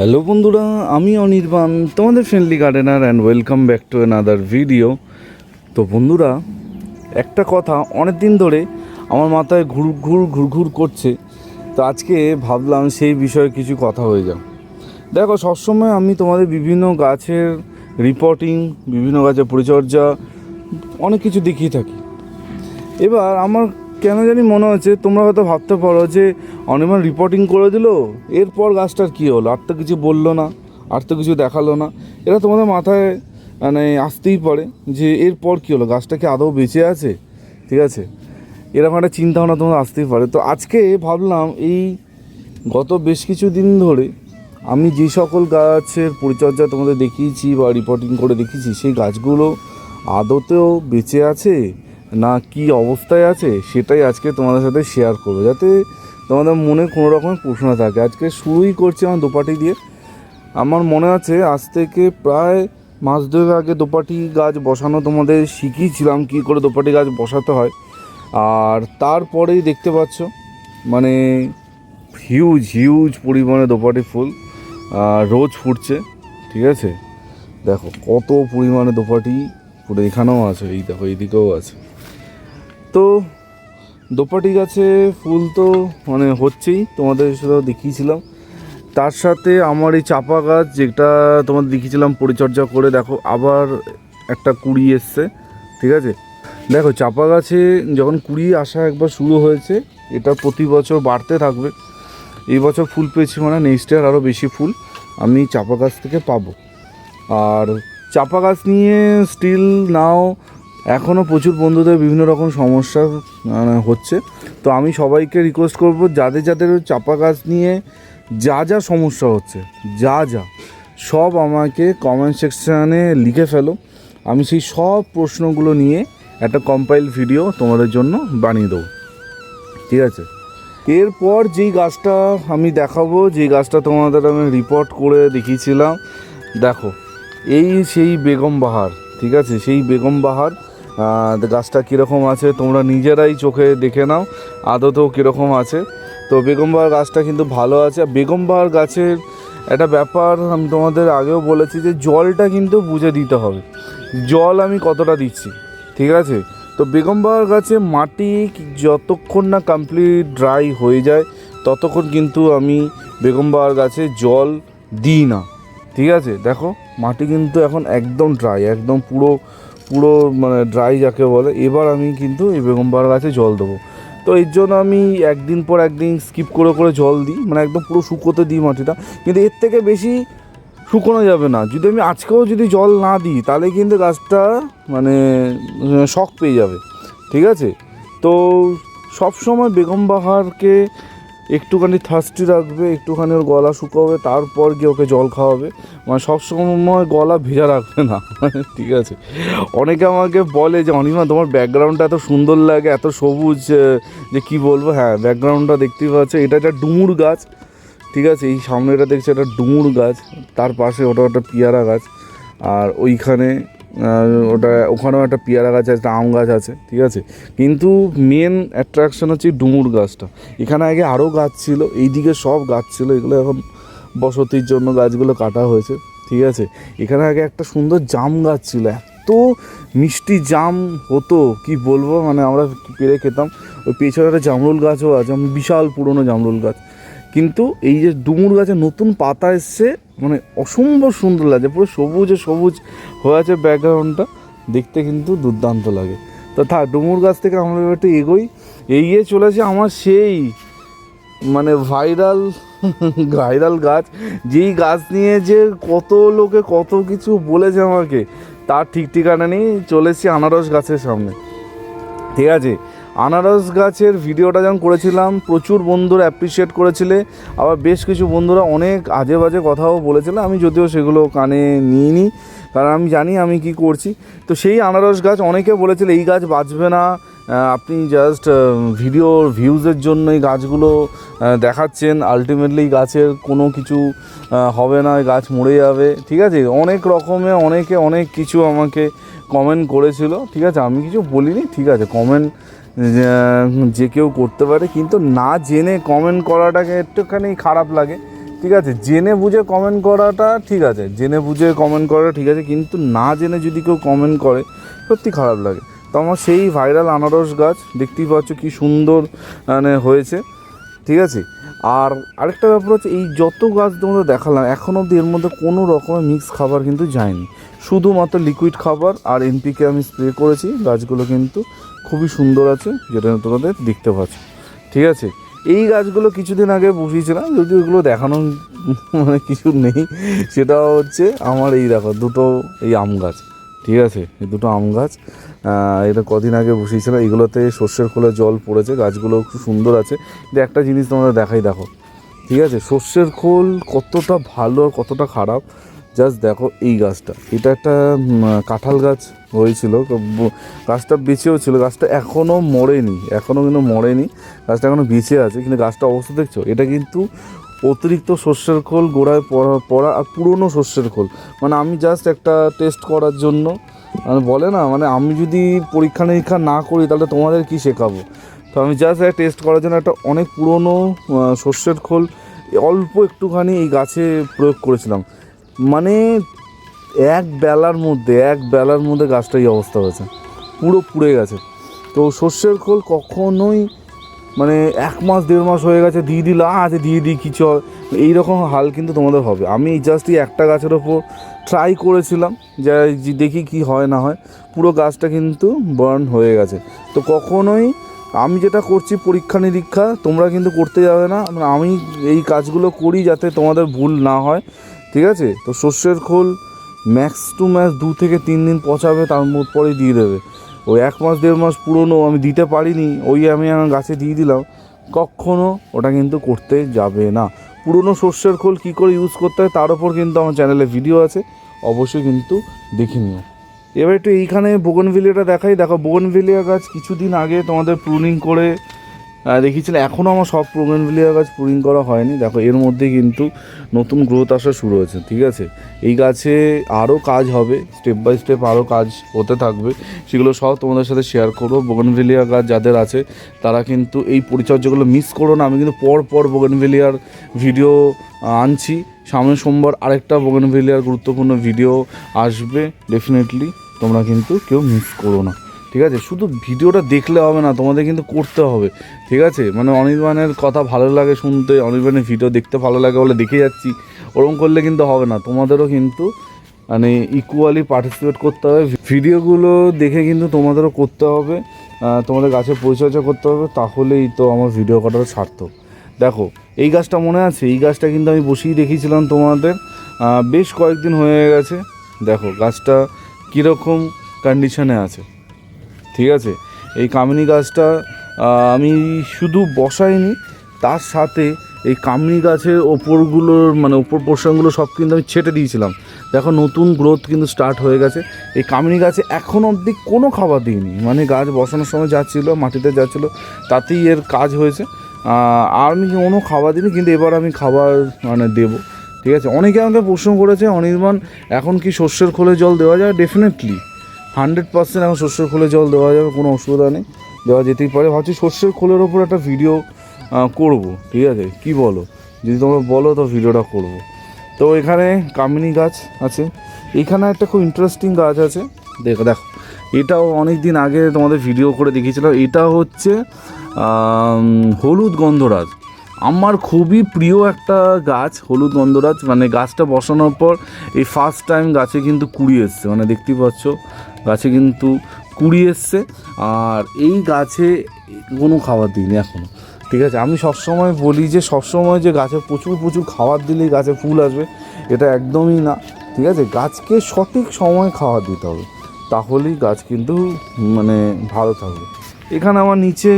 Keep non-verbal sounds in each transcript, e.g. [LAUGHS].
Hello বন্ধুরা, আমি অনির্বাণ, তোমাদের friendly gardener and welcome back to another video তো বন্ধুরা, একটা কথা অনেক দিন ধরে আমার মাথায় ঘুর ঘুর ঘুর ঘুর করছে। তো আজকে ভাবলাম সেই বিষয়ে কিছু কথা হয়ে যাও দেখো, সবসময় আমি তোমাদের বিভিন্ন গাছের রিপোর্টিং বিভিন্ন গাছের পরিচর্যা, অনেক কিছু দেখিয়ে থাকি। এবার আমার কেন জানি মনে হচ্ছে, তোমরা হয়তো ভাবতে পারো যে অনির্বাণ রিপোর্টিং করে দিল, এরপর গাছটার কী হলো? আর তো কিছু বলল না, আর তো কিছু দেখাল না। এরা তোমাদের মাথায় মানে আসতেই পারে যে এরপর কী হলো? গাছটা কি আদৌ বেঁচে আছে? ঠিক আছে? এরকম একটা চিন্তা ভাবনা তোমাদের আসতেই পারে। তো আজকে ভাবলাম, এই গত বেশ কিছু দিন ধরে আমি যে সকল গাছের পরিচর্যা তোমাদের দেখিয়েছি বা রিপোর্টিং করে দেখিয়েছি, সেই গাছগুলো আদতেও বেঁচে আছে না কি অবস্থায় আছে, সেটাই আজকে তোমাদের সাথে শেয়ার করব। যাতে তোমাদের মনে কোনো রকমের প্রশ্ন থাকে। আজকে শুরুই করছি আমার দোপাটি দিয়ে। আমার মনে আছে, আজ থেকে প্রায় মাস দুয়েক আগে দোপাটি গাছ বসানো তোমাদের শিখিয়েছিলাম কী করে দোপাটি গাছ বসাতে হয়। আর তারপরেই দেখতে পাচ্ছ মানে হিউজ হিউজ পরিমাণে দোপাটি ফুল রোজ ফুটছে, ঠিক আছে? দেখো, কত পরিমাণে দোপাটি ফুটে, এখানেও আছে, এই দেখো এইদিকেও আছে। তো দোপাটি গাছে ফুল তো মানে হচ্ছেই, তোমাদের সাথে দেখিয়েছিলাম। তার সাথে আমার এই চাপা গাছ, যেটা তোমাদের দেখিয়েছিলাম পরিচর্যা করে, দেখো আবার একটা কুড়ি এসছে, ঠিক আছে? দেখো, চাপা গাছে যখন কুড়ি আসা একবার শুরু হয়েছে, এটা প্রতি বছর বাড়তে থাকবে। এই বছর ফুল পেয়েছি মানে নেক্সট ইয়ার আরও বেশি ফুল আমি চাপা গাছ থেকে পাবো। আর চাপা গাছ নিয়ে স্টিল নাও এখনও প্রচুর বন্ধুদের বিভিন্ন রকম সমস্যা মানে হচ্ছে। তো আমি সবাইকে রিকোয়েস্ট করব, যাদের যাদের চাপা গাছ নিয়ে যা যা সমস্যা হচ্ছে, যা যা, সব আমাকে কমেন্ট সেকশানে লিখে ফেলো। আমি সেই সব প্রশ্নগুলো নিয়ে একটা কম্পাইল ভিডিও তোমাদের জন্য বানিয়ে দেবো। ঠিক আছে? এরপর যেই গাছটা আমি দেখাবো, যেই গাছটা তোমাদের আমি রিপোর্ট করে দেখিয়েছিলাম, দেখো, এই সেই বেগম বাহার। ঠিক আছে? সেই বেগম বাহার গাছটা কীরকম আছে তোমরা নিজেরাই চোখে দেখে নাও, আদতেও কীরকম আছে। তো বেগম বাহার গাছটা কিন্তু ভালো আছে। বেগম বাহার গাছের একটা ব্যাপার আমি তোমাদের আগেও বলেছি যে জলটা কিন্তু বুঝে দিতে হবে। জল আমি কতটা দিচ্ছি, ঠিক আছে? তো বেগম বাহার গাছে মাটি যতক্ষণ না কমপ্লিট ড্রাই হয়ে যায়, ততক্ষণ কিন্তু আমি বেগম বাহার গাছে জল দিই না। ঠিক আছে? দেখো মাটি কিন্তু এখন একদম ড্রাই একদম পুরো পুরো মানে ড্রাই যাকে বলে। এবার আমি কিন্তু এই বেগম বাহার গাছে জল দেবো। তো এর জন্য আমি একদিন পর একদিন স্কিপ করে করে জল দিই। মানে একদম পুরো শুকোতে দিই মাটিটা। কিন্তু এর থেকে বেশি শুকোনো যাবে না। যদি আমি আজকেও যদি জল না দিই তাহলে কিন্তু গাছটা মানে উম, শক পেয়ে যাবে। ঠিক আছে? তো সব সময় বেগম বাহারকে একটুখানি থার্স্টি রাখবে, একটুখানি ওর গলা শুকাবে, তারপর গিয়ে ওকে জল খাওয়াবে। মানে সব সময় গলা ভেজা রাখবে না ঠিক আছে। অনেকে আমাকে বলে যে, অনিমা, তোমার ব্যাকগ্রাউন্ডটা এত সুন্দর লাগে, এত সবুজ যে কি বলব? হ্যাঁ ব্যাকগ্রাউন্ডটা দেখতেই পাচ্ছ, এটা একটা ডুমুর গাছ, ঠিক আছে? এই সামনে এটা দেখছি, একটা ডুমুর গাছ, তার পাশে ওটা একটা পিয়ারা গাছ, আর ওইখানে ওটা, ওখানেও একটা পেয়ারা গাছ আছে আম গাছ আছে, ঠিক আছে? কিন্তু মেন অ্যাট্রাকশন হচ্ছে ডুমুর গাছটা। এখানে আগে আরও গাছ ছিল, এইদিকে সব গাছ ছিল, এগুলো এখন বসতির জন্য গাছগুলো কাটা হয়েছে, ঠিক আছে? এখানে আগে একটা সুন্দর জাম গাছ ছিল, এত মিষ্টি জাম হতো, কি বলব? মানে আমরা পেরে খেতাম, ওই পেছনে একটা জামরুল গাছও আছে, বিশাল পুরনো জামরুল গাছ। কিন্তু এই যে ডুমুর গাছে নতুন পাতা এসছে মানে অসম্ভব সুন্দর লাগে পুরো সবুজে সবুজ হয়ে আছে ব্যাকগ্রাউন্ডটা, দেখতে কিন্তু দুর্দান্ত লাগে। তো থাক, ডুমুর গাছ থেকে আমরা একটু এগোই, এগিয়ে চলেছে আমার সেই মানে ভাইরাল ভাইরাল গাছ, যেই গাছ নিয়ে যে কত লোকে কত কিছু বলেছে আমাকে, তার ঠিক ঠিকানা নেই চলেছি আনারস গাছের সামনে। ঠিক আছে? আনারস গাছের ভিডিওটা যখন করেছিলাম, প্রচুর বন্ধুরা অ্যাপ্রিসিয়েট করেছিলে। আবার বেশ কিছু বন্ধুরা অনেক আজে বাজে কথাও বলেছিল। আমি যদিও সেগুলো কানে নিইনি, কারণ আমি জানি আমি কি করছি। তো সেই আনারস গাছ অনেকে বলেছিল, এই গাছ বাঁচবে না। আপনি জাস্ট ভিডিওর ভিউজের জন্য এই গাছগুলো দেখাচ্ছেন। আলটিমেটলি গাছের কোনো কিছু হবে না গাছ মরে যাবে। ঠিক আছে? অনেক রকমের অনেকে অনেক কিছু আমাকে কমেন্ট করেছিল। ঠিক আছে? আমি কিছু বলিনি, ঠিক আছে? কমেন্ট যে কেউ করতে পারে, কিন্তু না জেনে কমেন্ট করাটাকে একটুখানি খারাপ লাগে। ঠিক আছে? জেনে বুঝে কমেন্ট করাটা ঠিক আছে। জেনে বুঝে কমেন্ট করাটা ঠিক আছে, কিন্তু না জেনে যদি কেউ কমেন্ট করে, সত্যি খারাপ লাগে। তো আমার সেই ভাইরাল আনারস গাছ, দেখতেই পাচ্ছ কী সুন্দর মানে হয়েছে। ঠিক আছে? আর আরেকটা ব্যাপার হচ্ছে, এই যত গাছ তোমাদের দেখালাম, এখন অবধি এর মধ্যে কোনো রকমের মিক্স খাবার কিন্তু যায়নি। শুধুমাত্র লিকুইড খাবার আর এনপিকে আমি স্প্রে করেছি, গাছগুলো কিন্তু খুবই সুন্দর আছে, যেটা তোমাদের দেখতে পাচ্ছ। ঠিক আছে? এই গাছগুলো কিছুদিন আগে বসিয়েছিলাম যদি ওগুলো দেখানো [LAUGHS] মানে কিছু নেই, সেটা হচ্ছে আমার এই দেখো, দুটো এই আম গাছ। ঠিক আছে? এই দুটো আম গাছ এটা কদিন আগে বসিয়েছিলাম এগুলোতে সর্ষের খোলে জল পড়েছে, গাছগুলো খুব সুন্দর আছে। কিন্তু একটা জিনিস তোমরা দেখাই, দেখো। ঠিক আছে? সর্ষের খোল কতটা ভালো কতটা খারাপ জাস্ট দেখো এই গাছটা। এটা একটা কাঁঠাল গাছ হয়েছিল। গাছটা বেঁচেও ছিল, গাছটা এখনও মরেনি এখনও কিন্তু মরেনি। গাছটা এখনও বেঁচে আছে, কিন্তু গাছটা অবস্থা দেখছ? এটা কিন্তু অতিরিক্ত সর্ষের খোল, গোড়ায় পড়া পড়া আর পুরনো সর্ষের খোল। মানে আমি জাস্ট একটা টেস্ট করার জন্য মানে বলে না মানে আমি যদি পরীক্ষা নিরীক্ষা না করি, তাহলে তোমাদের কি শেখাবো? তো আমি জাস্ট একটা টেস্ট করার জন্য একটা অনেক পুরনো সর্ষের খোল, অল্প একটুখানি এই গাছে প্রয়োগ করেছিলাম। মানে এক বেলার মধ্যে, এক বেলার মধ্যে গাছটা এই অবস্থা হয়েছে। পুরো পুড়ে গেছে। তো সর্ষের খোল কখনোই মানে এক মাস, দেড় মাস হয়ে গেছে, দিয়ে দিল আচ্ছা দিয়ে দিই কিছু এইরকম হাল কিন্তু তোমাদের হবে। আমি জাস্ট এই একটা গাছের ওপর ট্রাই করেছিলাম, যা যে দেখি কি হয়, না হয়। পুরো গাছটা কিন্তু বার্ন হয়ে গেছে। তো কখনোই আমি যেটা করছি, পরীক্ষা নিরীক্ষা, তোমরা কিন্তু করতে যাবে না। মানে আমি এই কাজগুলো করি যাতে তোমাদের ভুল না হয়। ঠিক আছে? তো সর্ষের খোল ম্যাক্স টু ম্যাক্স দু থেকে তিন দিন পচাবে, তার পরেই দিয়ে দেবে। ওই এক মাস, দেড় মাস পুরনো, আমি দিতে পারিনি, ওই আমি আমার গাছে দিয়ে দিলাম। কখনো ওটা কিন্তু করতে যাবে না। পুরনো সর্ষের খোল কী করে ইউজ করতে হয়, তার উপর কিন্তু আমার চ্যানেলে ভিডিও আছে, অবশ্যই কিন্তু দেখে নিও। এবার একটু এইখানে বোগনভিলিয়াটা দেখাই। দেখো, বোগনভিলিয়া গাছ কিছুদিন আগে তোমাদের প্রুনিং করে দেখিয়েছিলাম এখনও আমার সব বোগনভিলিয়া গাছ পুরিং করা হয়নি। দেখো, এর মধ্যে কিন্তু নতুন গ্রোথ আসা শুরু হয়েছে, ঠিক আছে? এই গাছে আরও কাজ হবে স্টেপ বাই স্টেপ আরও কাজ হতে থাকবে। সেগুলো সব তোমাদের সাথে শেয়ার করব। বোগনভেলিয়া গাছ যাদের আছে, তারা কিন্তু এই পরিচর্যাগুলো মিস করো না। আমি কিন্তু পর পর বোগনভেলিয়ার ভিডিও আনছি। সামনের সোমবার আরেকটা বোগনভেলিয়ার গুরুত্বপূর্ণ ভিডিও আসবে ডেফিনেটলি তোমরা কিন্তু কেউ মিস করো না। ঠিক আছে? শুধু ভিডিওটা দেখলে হবে না, তোমাদের কিন্তু করতে হবে। ঠিক আছে? মানে অনির্বাণের কথা ভালো লাগে শুনতে অনির্বাণের ভিডিও দেখতে ভালো লাগে বলে দেখে যাচ্ছি। ওরকম করলে কিন্তু হবে না। তোমাদেরও কিন্তু মানে ইকুয়ালি পার্টিসিপেট করতে হবে। ভিডিওগুলো দেখে কিন্তু তোমাদেরও করতে হবে। তোমাদের গাছের পরিচর্যা করতে হবে। তাহলেই তো আমার ভিডিও করার সার্থক। দেখো, এই গাছটা মনে আছে? এই গাছটা কিন্তু আমি বসিয়ে দেখিয়েছিলাম তোমাদের বেশ কয়েকদিন হয়ে গেছে। দেখো, গাছটা কীরকম কন্ডিশনে আছে। ঠিক আছে? এই কামিনী গাছটা আমি শুধু বসাইনি, তার সাথে এই কামিনী গাছের ওপরগুলোর মানে ওপর পোর্শনগুলো সব কিন্তু আমি ছেটে দিয়েছিলাম। দেখো, নতুন গ্রোথ কিন্তু স্টার্ট হয়ে গেছে। এই কামিনী গাছে এখন অবধি কোনো খাবার দিইনি। মানে গাছ বসানোর সময় যাচ্ছিল মাটিতে যাচ্ছিল তাতেই এর কাজ হয়েছে। আর আমি কোনো খাবার দিইনি, কিন্তু এবার আমি খাবার মানে দেবো। ঠিক আছে? অনেকে আমাকে প্রশ্ন করেছে, অনির্বাণ, এখন কি শস্যের খোলে জল দেওয়া যায়? ডেফিনেটলি হান্ড্রেড পার্সেন্ট এখন শস্যের খোলে জল দেওয়া যাবে, কোনো অসুবিধা নেই, দেওয়া যেতেই পারে। ভাবছি শস্যের খোলের ওপর একটা ভিডিও করব, ঠিক আছে? কি বলো? যদি তোমরা বলো, তো ভিডিওটা করব। তো এখানে কামিনী গাছ আছে। এখানে একটা খুব ইন্টারেস্টিং গাছ আছে। দেখো দেখো। এটাও অনেক দিন আগে তোমাদের ভিডিও করে দেখিয়েছিলাম। এটা হচ্ছে হলুদ গন্ধরাজ। আমার খুবই প্রিয় একটা গাছ, হলুদ গন্ধরাজ। মানে গাছটা বসানোর পর এই ফার্স্ট টাইম গাছে কিন্তু কুড়ি এসছে। মানে দেখতেই পাচ্ছ গাছে কিন্তু কুড়ি এসছে, আর এই গাছে কোনো খাবার দিইনি এখনও ঠিক আছে? আমি সবসময় বলি যে, সবসময় যে গাছে প্রচুর প্রচুর খাবার দিলেই গাছে ফুল আসবে, এটা একদমই না। ঠিক আছে? গাছকে সঠিক সময় খাবার দিতে হবে, তাহলেই গাছ কিন্তু মানে ভালো থাকবে। এখানে আমার নিচে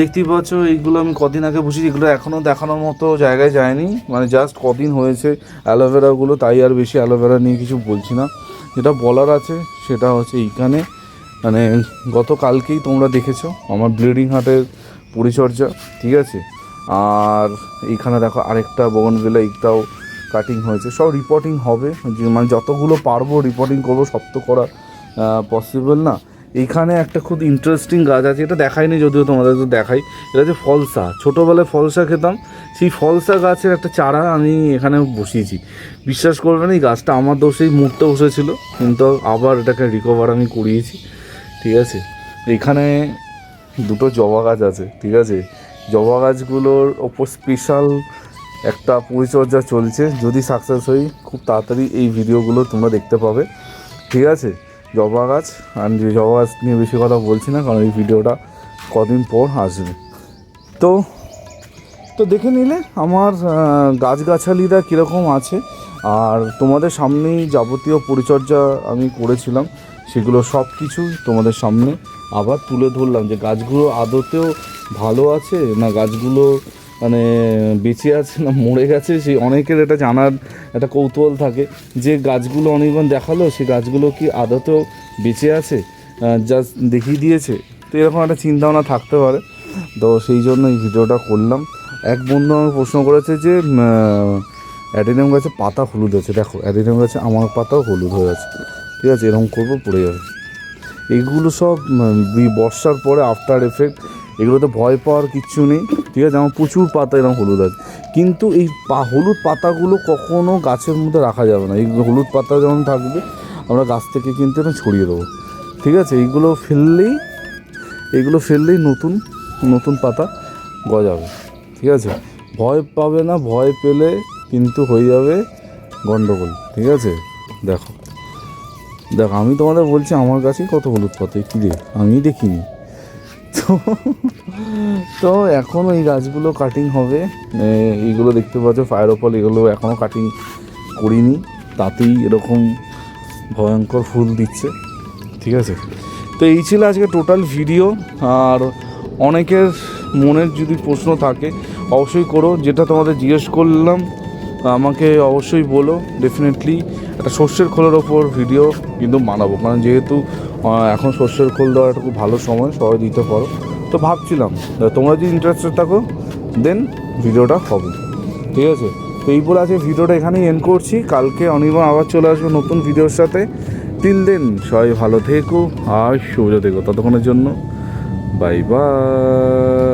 দেখতেই পাচ্ছ, এইগুলো আমি কদিন আগে বসেছি, এগুলো এখনও দেখানোর মতো জায়গায় যায়নি। মানে জাস্ট কদিন হয়েছে অ্যালোভেরাগুলো, তাই আর বেশি অ্যালোভেরা নিয়ে কিছু বলছি না। যেটা বলার আছে সেটা হচ্ছে এইখানে। মানে গতকালকেই তোমরা দেখেছ আমার ব্লিডিং হার্টের পরিচর্যা, ঠিক আছে? আর এইখানে দেখো আরেকটা বগনভিলা, এইটাও কাটিং হয়েছে। সব রিপোর্টিং হবে। মানে যতগুলো পারব রিপোর্টিং করব, সব তো করা পসিবল না। এইখানে একটা খুব ইন্টারেস্টিং গাছ আছে, এটা দেখাইনি যদিও তোমাদের তো দেখাই। এটা হচ্ছে ফলসা। ছোটোবেলায় ফলসা খেতাম। সেই ফলসা গাছের একটা চারা আমি এখানে বসিয়েছি। বিশ্বাস করবেন এই গাছটা আমার দোষেই মুহূর্তে বসেছিল, কিন্তু আবার এটাকে রিকভার আমি করিয়েছি। ঠিক আছে? এখানে দুটো জবা গাছ আছে, ঠিক আছে? জবা গাছগুলোর ওপর স্পেশাল একটা পরিচর্যা চলছে। যদি সাকসেস হই খুব তাড়াতাড়ি এই ভিডিওগুলো তোমরা দেখতে পাবে। ঠিক আছে? জবা গাছ আর যে জবা গাছ নিয়ে বেশি কথা বলছি না, কারণ এই ভিডিওটা কদিন পর আসবে। তো তো দেখে নিলে আমার গাছগাছালিরা কীরকম আছে, আর তোমাদের সামনেই যাবতীয় পরিচর্যা আমি করেছিলাম, সেগুলো সব কিছুই তোমাদের সামনে আবার তুলে ধরলাম যে গাছগুলো আদতেও ভালো আছে না গাছগুলো মানে বেঁচে আছে না মরে গেছে সেই অনেকের এটা জানার একটা কৌতূহল থাকে। যে গাছগুলো অনেকক্ষণ দেখাল সেই গাছগুলো কি আদতেও বেঁচে আছে? জাস্ট দেখিয়ে দিয়েছে। তো এরকম একটা চিন্তাভাবনা থাকতে পারে। তো সেই জন্য এই ভিডিওটা করলাম। এক বন্ধু আমাকে প্রশ্ন করেছে যে অ্যাডিনিয়াম গাছে পাতা হলুদ আছে। দেখো, অ্যাডিনিয়াম গাছে আমার পাতাও হলুদ হয়ে আছে। ঠিক আছে, এরকম করব, পড়ে যাবে। এইগুলো সব বর্ষার পরে আফটার এফেক্ট এগুলোতে ভয় পাওয়ার কিচ্ছু নেই। ঠিক আছে, আমার প্রচুর পাতা এরকম হলুদ আছে। কিন্তু এই পা হলুদ পাতাগুলো কখনও গাছের মধ্যে রাখা যাবে না। এই হলুদ পাতা যেমন থাকবে, আমরা গাছ থেকে কিন্তু এটা ছড়িয়ে দেবো। ঠিক আছে, এইগুলো ফেললেই এগুলো ফেললেই নতুন নতুন পাতা গজাবে। ঠিক আছে, ভয় পাবে না, ভয় পেলে কিন্তু হয়ে যাবে গন্ডগোল। ঠিক আছে, দেখো। দেখো, আমি তোমাদের বলছি আমার কাছেই কত হলুদ পাতা কী রে আমি দেখিনি। [LAUGHS] তো এখন এই গাছগুলো কাটিং হবে। এইগুলো দেখতে পাচ্ছ ফায়ারোপল এগুলো এখনও কাটিং করিনি। তাতেই এরকম ভয়ঙ্কর ফুল দিচ্ছে। ঠিক আছে? তো এই ছিল আজকে টোটাল ভিডিও আর অনেকের মনের যদি প্রশ্ন থাকে, অবশ্যই করো। যেটা তোমাদের জিজ্ঞেস করলাম, আমাকে অবশ্যই বলো। ডেফিনেটলি একটা সর্ষের খোলের ওপর ভিডিও কিন্তু বানাবো। কারণ যেহেতু এখন সর্ষের খোল দেওয়ার একটা খুব ভালো সময়, সবাই দিতে পারো। তো ভাবছিলাম তোমরা যদি ইন্টারেস্টেড থাকো দেন ভিডিওটা হবে। ঠিক আছে? তো এই বলে আজকে ভিডিওটা এখানেই এন্ড করছি। কালকে অনির্বাণ আবার চলে আসবে নতুন ভিডিওর সাথে। তিন দিন সবাই ভালো থেকো আর সুবিধা থেকো ততক্ষণের জন্য বাই বাই